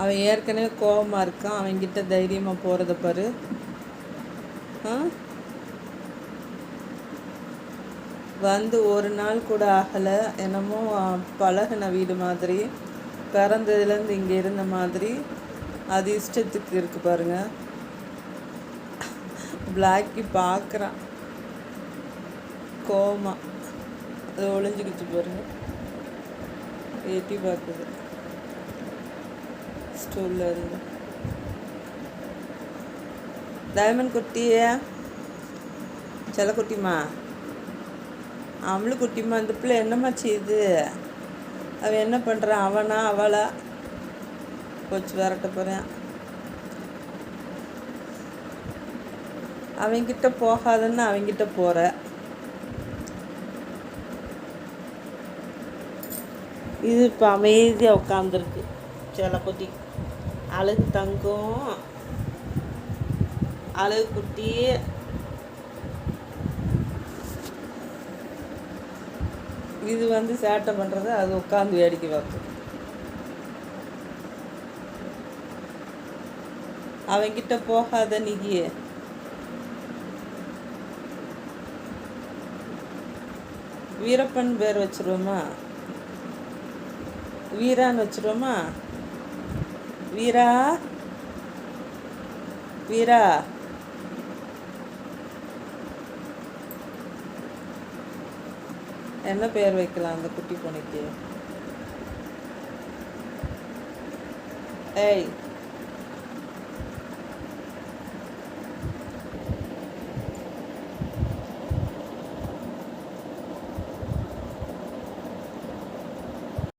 அவன் ஏற்கனவே கோபமாக இருக்கான். அவன்கிட்ட தைரியமாக போகிறத பாரு. வந்து ஒரு நாள் கூட ஆகலை. என்னமோ பழகின பழகுன வீடு மாதிரி பிறந்ததுலேருந்து இங்கே இருந்த மாதிரி. அது இஷ்டத்துக்கு இருக்கு பாருங்க. பிளாக்கி பார்க்குறான் கோமா அது ஒளிஞ்சுக்கிச்சு பாருங்க. எட்டி பார்க்குது ஸ்டூலில் இருந்து டைமண்ட் குட்டியா செல்ல குட்டிமா அவளும் குட்டிமா இந்த பிள்ளை என்னம்மா செய்யுது அவன் என்ன பண்ணுறான் அவனா அவளா? போச்சு விரட்ட போகிறேன் அவங்கிட்ட போகாதன்னு அவன்கிட்ட போகிற இது இப்போ அமைதியாக உட்காந்துருக்கு குட்டி அழகு தங்கம் அழகு குட்டி இது வந்து சேட்டை பண்ணுறது அது உட்காந்து வேடிக்கை பார்க்கும். அவங்கிட்ட போகாத நிகி வீரப்பன் பேர் வச்சிருவோமா? வீரான்னு வச்சிருவோமா? வீரா? வீரா? என்ன பெயர் வைக்கலாம் அந்த குட்டி பொண்ணுக்கு? ஏய்